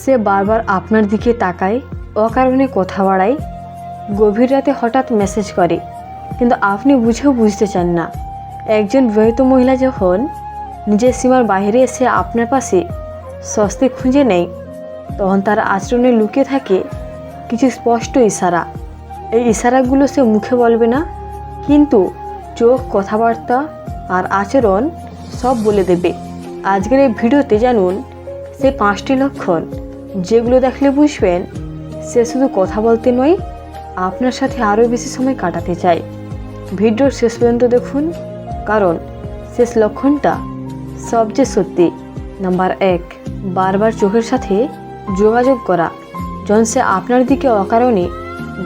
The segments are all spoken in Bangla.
সে বারবার আপনার দিকে তাকায়, অকারণে কথা বাড়ায়, গভীর রাতে হঠাৎ মেসেজ করে। কিন্তু আপনি বুঝেও বুঝতে চান না। একজন বিবাহিত মহিলা যখন নিজের সীমার বাইরে এসে আপনার পাশে স্বস্তি খুঁজে নেয়, তখন তার আচরণে লুকিয়ে থাকে কিছু স্পষ্ট ইশারা। এই ইশারাগুলো সে মুখে বলবে না, কিন্তু চোখ, কথাবার্তা আর আচরণ সব বলে দেবে। আজকের এই ভিডিওতে জানুন, সে পাঁচটি লক্ষণ। যেগুলো দেখলে বুঝবেন, সে শুধু কথা বলতে নয়, আপনার সাথে আরও বেশি সময় কাটাতে চায়। ভিডিওর শেষ পর্যন্ত দেখুন, কারণ শেষ লক্ষণটা সবচেয়ে সত্যি। নাম্বার এক, বারবার চোখের সাথে যোগাযোগ করা। যখন সে আপনার দিকে অকারণে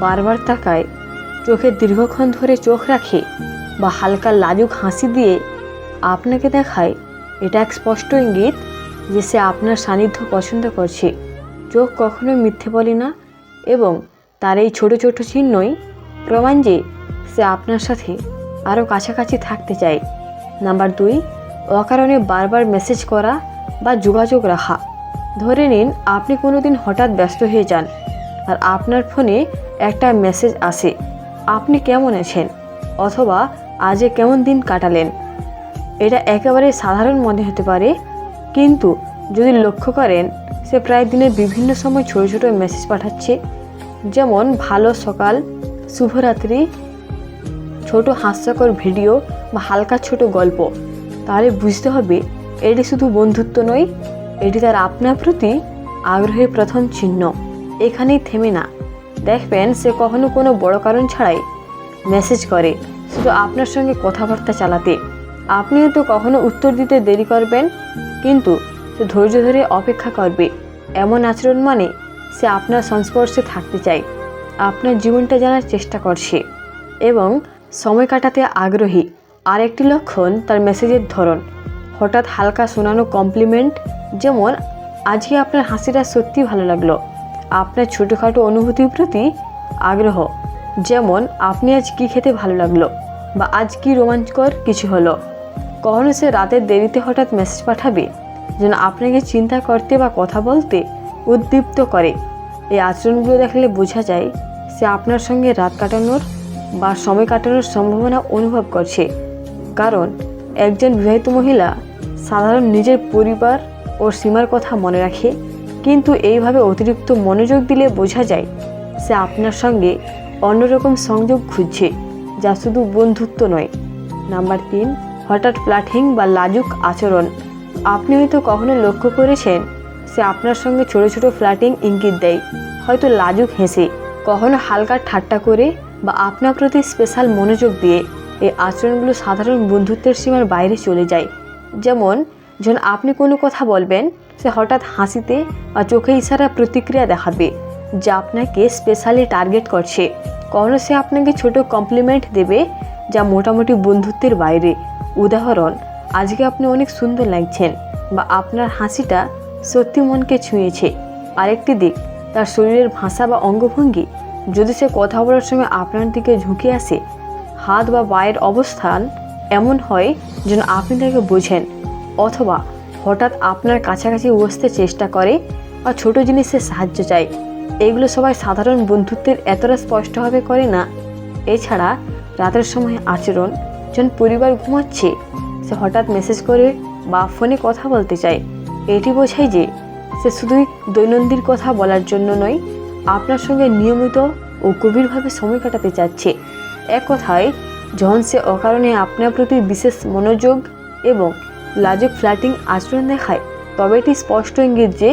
বারবার তাকায়, চোখে দীর্ঘক্ষণ ধরে চোখ রাখে বা হালকা লাজুক হাসি দিয়ে আপনাকে দেখায়, এটা এক স্পষ্ট ইঙ্গিত যে সে আপনার সান্নিধ্য পছন্দ করছে। চোখ কখনোই মিথ্যে বলে না এবং তার এই ছোট ছোট চিহ্নই প্রমাণ যে সে আপনার সাথে আরও কাছাকাছি থাকতে চায়। নাম্বার দুই, অকারণে বারবার মেসেজ করা বা যোগাযোগ রাখা। ধরে নিন, আপনি কোনো দিন হঠাৎ ব্যস্ত হয়ে যান আর আপনার ফোনে একটা মেসেজ আসে, আপনি কেমন আছেন? অথবা, আজে কেমন দিন কাটালেন? এটা একেবারে সাধারণ মনে হতে পারে, কিন্তু যদি লক্ষ্য করেন সে প্রায় দিনের বিভিন্ন সময় ছোট ছোট মেসেজ পাঠাচ্ছে। যেমন, ভালো সকাল, শুভরাত্রি, ছোট হাস্যকর ভিডিও বা হালকা ছোট গল্প। তাহলে বুঝতে হবে, এটি শুধু বন্ধুত্ব নয়, এটি তার আপনার প্রতি আগ্রহের প্রথম চিহ্ন। এখানেই থেমে না। দেখবেন, সে কখনো কোনো বড় কারণ ছাড়াই মেসেজ করে, শুধু আপনার সঙ্গে কথাবার্তা চালাতে। আপনিও তো কখনো উত্তর দিতে দেরি করবেন, কিন্তু সে ধৈর্য ধরে অপেক্ষা করবে। এমন আচরণ মানে সে আপনার সংস্পর্শে থাকতে চায়, আপনার জীবনটা জানার চেষ্টা করছে এবং সময় কাটাতে আগ্রহী। আরেকটি লক্ষণ তার মেসেজের ধরন। হঠাৎ হালকা শোনানো কমপ্লিমেন্ট যেমন, আজকে আপনার হাসিটা সত্যি ভালো লাগল। আপনার ছোটোখাটো অনুভূতির প্রতি আগ্রহ। যেমন, আপনি আজ কী খেতে ভালো লাগল বা আজ কী রোমাঞ্চকর কিছু হলো? কখনো সে রাতের দেরিতে হঠাৎ মেসেজ পাঠাবে? যেন আপনাকে চিন্তা করতে বা কথা বলতে উদ্দীপ্ত করে। এই আচরণগুলো দেখলে বোঝা যায় সে আপনার সঙ্গে রাত কাটানোর বা সময় কাটানোর সম্ভাবনা অনুভব করছে। কারণ একজন বিবাহিত মহিলা সাধারণ নিজের পরিবার ও সীমার কথা মনে রাখে, কিন্তু এইভাবে অতিরিক্ত মনোযোগ দিলে বোঝা যায় সে আপনার সঙ্গে অন্যরকম সংযোগ খুঁজছে, যা শুধু বন্ধুত্ব নয়। নাম্বার তিন, হঠাৎ প্লাটিং বা লাজুক আচরণ। আপনি হয়তো কখনো লক্ষ্য করেছেন, সে আপনার সঙ্গে ছোট ছোট ফ্ল্যাটিং ইঙ্গিত দেয়। হয়তো লাজুক হেসে, কখনো হালকা ঠাট্টা করে বা আপনার প্রতি স্পেশাল মনোযোগ দিয়ে এই আচরণগুলো সাধারণ বন্ধুত্বের সীমার বাইরে চলে যায়। যেমন, যখন আপনি কোনো কথা বলবেন, সে হঠাৎ হাসিতে বা চোখে ইশারা প্রতিক্রিয়া দেখাবে, যা আপনাকে স্পেশালি টার্গেট করছে। কখনো সে আপনাকে ছোট কমপ্লিমেন্ট দেবে, যা মোটামুটি বন্ধুত্বের বাইরে। উদাহরণ আজকে আপনি অনেক সুন্দর লাগছেন বা আপনার হাসিটা সত্যি মনকে ছুঁয়েছে। আরেকটি দিক, তার শরীরের ভাষা বা অঙ্গভঙ্গি, যদি সে কথা বলার সময় আপনার দিকে ঝুঁকে আসে, হাত বা পায়ের অবস্থান এমন হয় যেন আপনি তাকে বোঝেন অথবা হঠাৎ আপনার কাছাকাছি বসতে চেষ্টা করে বা ছোট জিনিসে সাহায্য চায়। এগুলো সবাই সাধারণ বন্ধুত্বের এতটা স্পষ্টভাবে করে না। এছাড়া রাতের সময় আচরণ, যখন পরিবার ঘুমাচ্ছে সে হঠাৎ মেসেজ করে বা ফোনে কথা বলতে চায়। এটি বোঝায় যে সে শুধুই দৈনন্দিন কথা বলার জন্য নয়, আপনার সঙ্গে নিয়মিত ও গভীরভাবে সময় কাটাতে চাচ্ছে। এক কথায়, যখন সে অকারণে আপনার প্রতি বিশেষ মনোযোগ এবং লাজুক ফ্ল্যাটিং আচরণ দেখায়, তবে এটি স্পষ্ট ইঙ্গিত যে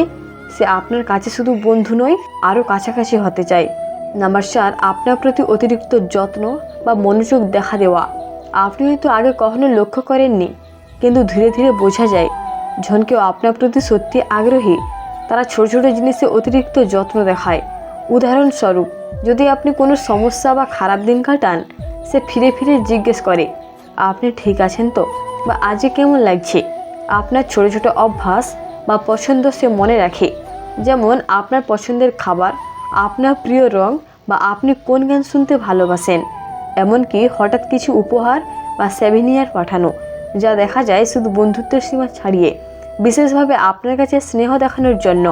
সে আপনার কাছে শুধু বন্ধু নয়, আরও কাছাকাছি হতে চায়। নাম্বার চার, আপনার প্রতি অতিরিক্ত যত্ন বা মনোযোগ দেখা দেওয়া। আপনি হয়তো আগে কখনো লক্ষ্য করেননি। কিন্তু ধীরে ধীরে বোঝা যায় কেউ আপনার প্রতি সত্যি আগ্রহী। তারা ছোট ছোট জিনিসে অতিরিক্ত যত্ন দেখায়। উদাহরণস্বরূপ, যদি আপনি কোনো সমস্যা বা খারাপ দিন কাটান, সে ফিরে ফিরে জিজ্ঞেস করে, আপনি ঠিক আছেন তো? বা আজকে কেমন লাগছে? আপনার ছোট ছোট অভ্যাস বা পছন্দ সে মনে রাখে। যেমন, আপনার পছন্দের খাবার, আপনার প্রিয় রং বা আপনি কোন গান শুনতে ভালোবাসেন। এমনকি হঠাৎ কিছু উপহার বা সেভিনিয়ার পাঠানো, যা দেখা যায় শুধু বন্ধুত্বের সীমা ছাড়িয়ে। বিশেষভাবে আপনার কাছে স্নেহ দেখানোর জন্য।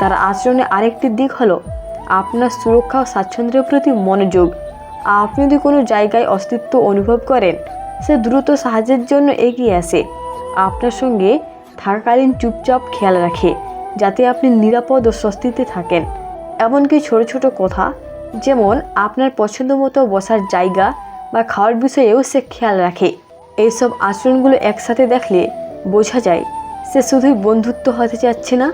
তার আচরণে আরেকটি দিক হলো, আপনার সুরক্ষা ও স্বাচ্ছন্দ্যের প্রতি মনোযোগ। আপনি যদি কোনো জায়গায় অস্তিত্ব অনুভব করেন, সে দ্রুত সাহায্যের জন্য এগিয়ে আসে। আপনার সঙ্গে থাকাকালীন চুপচাপ খেয়াল রাখে, যাতে আপনি নিরাপদ ও স্বস্তিতে থাকেন। এমনকি ছোট ছোট কথা যেমন আপনার পছন্দ মতো বসার জায়গা বা খাওয়ার বিষয়েও সে খেয়াল রাখে। এইসব আচরণগুলো একসাথে দেখলে বোঝা যায় সে শুধুই বন্ধুত্ব হতে চাচ্ছে না,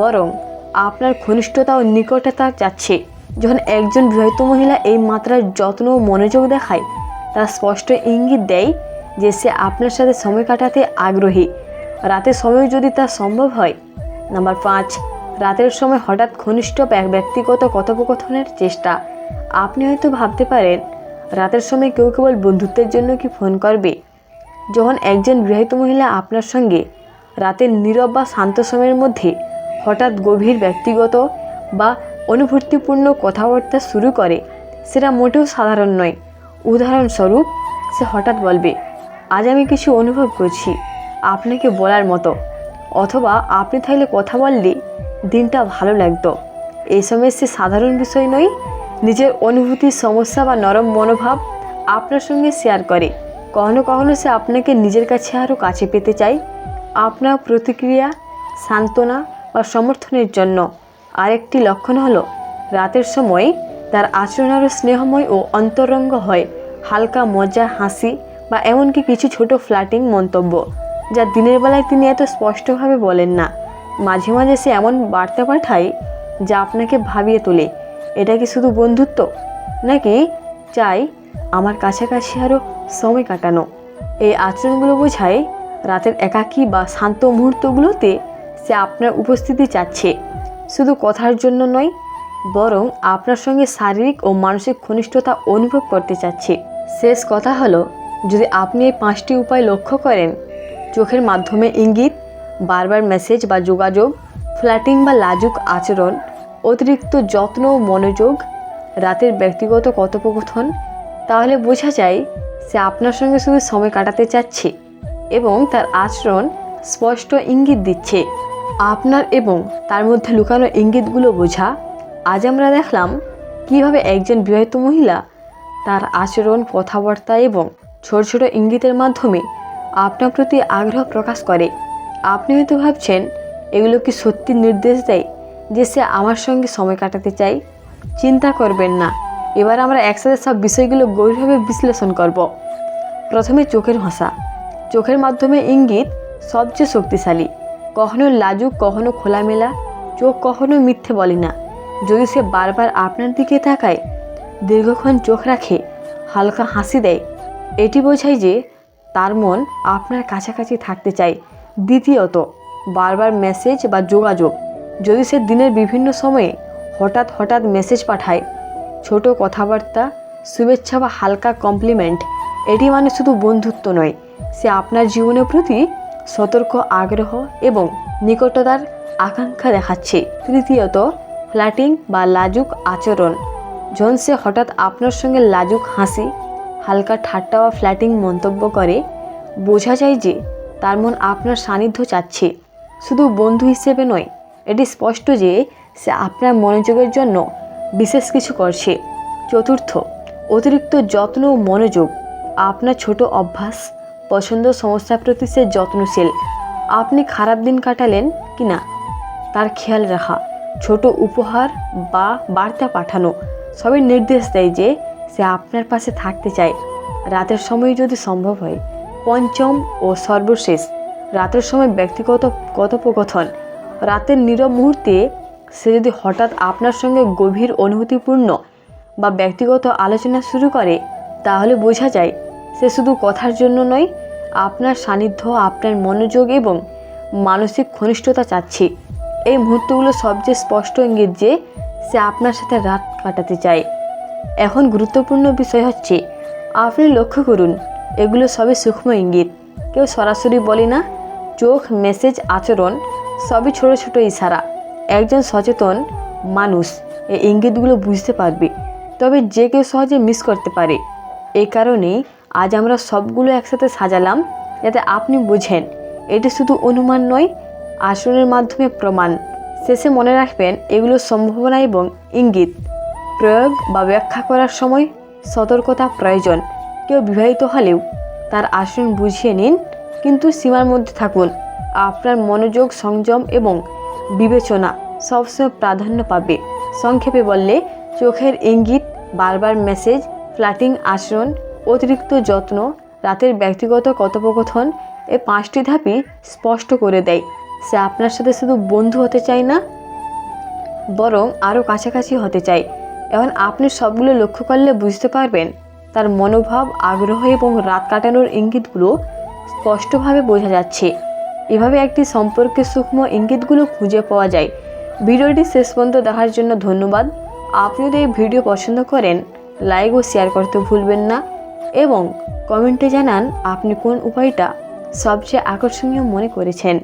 বরং আপনার ঘনিষ্ঠতা ও নিকটতা চাচ্ছে। যখন একজন বিবাহিত মহিলা এই মাত্রার যত্ন ও মনোযোগ দেখায়, তা স্পষ্ট ইঙ্গিত দেয় যে সে আপনার সাথে সময় কাটাতে আগ্রহী। রাতের সময় যদি তা সম্ভব হয়, নাম্বার পাঁচ রাতের সময় হঠাৎ ঘনিষ্ঠ ব্য- ব্যক্তিগত কথোপকথনের চেষ্টা। আপনি হয়তো ভাবতে পারেন, রাতের সময় কেউ কেবল বন্ধুত্বের জন্য কি ফোন করবে? যখন একজন বিবাহিত মহিলা আপনার সঙ্গে রাতের নীরব বা শান্ত সময়ের মধ্যে হঠাৎ গভীর ব্যক্তিগত বা অনুভূতিপূর্ণ কথাবার্তা শুরু করে, সেটা মোটেও সাধারণ নয়। উদাহরণস্বরূপ, সে হঠাৎ বলবে, আজ আমি কিছু অনুভব করছি, আপনাকে বলার মতো। অথবা আপনি থাকলে কথা বললে দিনটা ভালো লাগতো। এই সময় সে সাধারণ বিষয় নয়, নিজের অনুভূতির সমস্যা বা নরম মনোভাব আপনার সঙ্গে শেয়ার করে। কখনো কখনো সে আপনাকে নিজের কাছে আরও কাছে পেতে চায়। আপনার প্রতিক্রিয়া, সান্ত্বনা বা সমর্থনের জন্য। আরেকটি লক্ষণ হলো, রাতের সময় তার আচরণ আরও স্নেহময় ও অন্তরঙ্গ হয়। হালকা মজা হাসি বা এমনকি কিছু ছোট ফ্ল্যাটিং মন্তব্য, যা দিনের বেলায় তিনি এত স্পষ্টভাবে বলেন না। মাঝে মাঝে সে এমন বার্তা পাঠায় যা আপনাকে ভাবিয়ে তোলে। এটা কি শুধু বন্ধুত্ব? নাকি চাই আমার কাছাকাছি আরও সময় কাটানো? এই আচরণগুলো বোঝায় রাতের একাকী বা শান্ত মুহূর্তগুলোতে সে আপনার উপস্থিতি চাচ্ছে। শুধু কথার জন্য নয়, বরং আপনার সঙ্গে শারীরিক ও মানসিক ঘনিষ্ঠতা অনুভব করতে চাচ্ছে। শেষ কথা হলো, যদি আপনি এই পাঁচটি উপায় লক্ষ্য করেন, চোখের মাধ্যমে ইঙ্গিত বারবার মেসেজ বা যোগাযোগ ফ্ল্যাটিং বা লাজুক আচরণ, অতিরিক্ত যত্ন ও মনোযোগ, রাতের ব্যক্তিগত কথোপকথন, তাহলে বোঝা যায় সে আপনার সঙ্গে শুধু সময় কাটাতে চাচ্ছে এবং তার আচরণ স্পষ্ট ইঙ্গিত দিচ্ছে। আপনার এবং তার মধ্যে লুকানো ইঙ্গিতগুলো বোঝা, আজ আমরা দেখলাম কীভাবে একজন বিবাহিত মহিলা তার আচরণ, কথাবার্তা এবং ছোট ছোট ইঙ্গিতের মাধ্যমে আপনার প্রতি আগ্রহ প্রকাশ করে। আপনি হয়তো ভাবছেন, এগুলো কি সত্যি নির্দেশ দেয় যে সে আমার সঙ্গে সময় কাটাতে চায়? চিন্তা করবেন না। এবার আমরা একসাথে সব বিষয়গুলো গভীরভাবে বিশ্লেষণ করব। প্রথমে চোখের ভাষা। চোখের মাধ্যমে ইঙ্গিত সবচেয়ে শক্তিশালী। কখনো লাজুক, কখনো খোলামেলা। চোখ কখনো মিথ্যে বলে না। যদি সে বারবার আপনার দিকে তাকায়, দীর্ঘক্ষণ চোখ রাখে, হালকা হাসি দেয়, এটি বোঝায় যে তার মন আপনার কাছাকাছি থাকতে চায়। দ্বিতীয়ত, বারবার মেসেজ বা যোগাযোগ। যদি সে দিনের বিভিন্ন সময়ে হঠাৎ হঠাৎ মেসেজ পাঠায়, ছোট কথাবার্তা, শুভেচ্ছা বা হালকা কমপ্লিমেন্ট এটি মানে শুধু বন্ধুত্ব নয়, সে আপনার জীবনের প্রতি সতর্ক, আগ্রহ এবং নিকটতার আকাঙ্ক্ষা দেখাচ্ছে। তৃতীয়ত, ফ্ল্যাটিং বা লাজুক আচরণ। যখন সে হঠাৎ আপনার সঙ্গে লাজুক হাসি, হালকা ঠাট্টা বা ফ্ল্যাটিং মন্তব্য করে, বোঝা যায় যে তার মন আপনার সান্নিধ্য চাচ্ছে। শুধু বন্ধু হিসেবে নয়, এটি স্পষ্ট যে সে আপনার মনোযোগের জন্য বিশেষ কিছু করছে। চতুর্থ, অতিরিক্ত যত্ন ও মনোযোগ। আপনার ছোট অভ্যাস, পছন্দ সমস্যার প্রতি সে যত্নশীল। আপনি খারাপ দিন কাটালেন কি না? তার খেয়াল রাখা, ছোট উপহার বা বার্তা পাঠানো, সবই নির্দেশ দেয় যে সে আপনার পাশে থাকতে চায়। রাতের সময় যদি সম্ভব হয় পঞ্চম ও সর্বশেষ। রাতের সময় ব্যক্তিগত কথোপকথন। রাতের নীরব মুহূর্তে সে যদি হঠাৎ আপনার সঙ্গে গভীর অনুভূতিপূর্ণ বা ব্যক্তিগত আলোচনা শুরু করে, তাহলে বোঝা যায় সে শুধু কথার জন্য নয়, আপনার সান্নিধ্য, আপনার মনোযোগ এবং মানসিক ঘনিষ্ঠতা চাচ্ছে। এই মুহূর্তগুলো সবচেয়ে স্পষ্ট ইঙ্গিত যে সে আপনার সাথে রাত কাটাতে চায়। এখন গুরুত্বপূর্ণ বিষয় হচ্ছে, আপনি লক্ষ্য করুন এগুলো সবই সূক্ষ্ম ইঙ্গিত। কেউ সরাসরি বলে না, চোখ মেসেজ আচরণ সবই ছোট ছোট ইশারা। একজন সচেতন মানুষ এই ইঙ্গিতগুলো বুঝতে পারবে, তবে যে কেউ সহজে মিস করতে পারে। এই কারণেই আজ আমরা সবগুলো একসাথে সাজালাম যাতে আপনি বুঝেন, এটি শুধু অনুমান নয়, আচরণের মাধ্যমে প্রমাণ। শেষে মনে রাখবেন, এগুলো সম্ভাবনা এবং ইঙ্গিত। প্রয়োগ বা ব্যাখ্যা করার সময় সতর্কতা প্রয়োজন। কেউ বিবাহিত হলেও তার আসন বুঝিয়ে নিন, কিন্তু সীমার মধ্যে থাকুন। আপনার মনোযোগ, সংযম এবং বিবেচনা সবসময় প্রাধান্য পাবে। সংক্ষেপে বললে, চোখের ইঙ্গিত, বারবার মেসেজ, ফ্ল্যাটিং আচরণ অতিরিক্ত যত্ন, রাতের ব্যক্তিগত কথোপকথন এ পাঁচটি ধাপই স্পষ্ট করে দেয়। সে আপনার সাথে শুধু বন্ধু হতে চায় না, বরং আরও কাছাকাছি হতে চাই এখন আপনি সবগুলো লক্ষ্য করলে বুঝতে পারবেন তার মনোভাব, আগ্রহ এবং রাত কাটানোর ইঙ্গিতগুলো স্পষ্টভাবে বোঝা যাচ্ছে। এভাবে একটি সম্পর্কে সূক্ষ্ম ইঙ্গিতগুলো খুঁজে পাওয়া যায়। ভিডিওটি শেষ পর্যন্ত দেখার জন্য ধন্যবাদ। আপনি যদি এই ভিডিও পছন্দ করেন, লাইক ও শেয়ার করতে ভুলবেন না এবং কমেন্টে জানান আপনি কোন উপায়টা সবচেয়ে আকর্ষণীয় মনে করেছেন।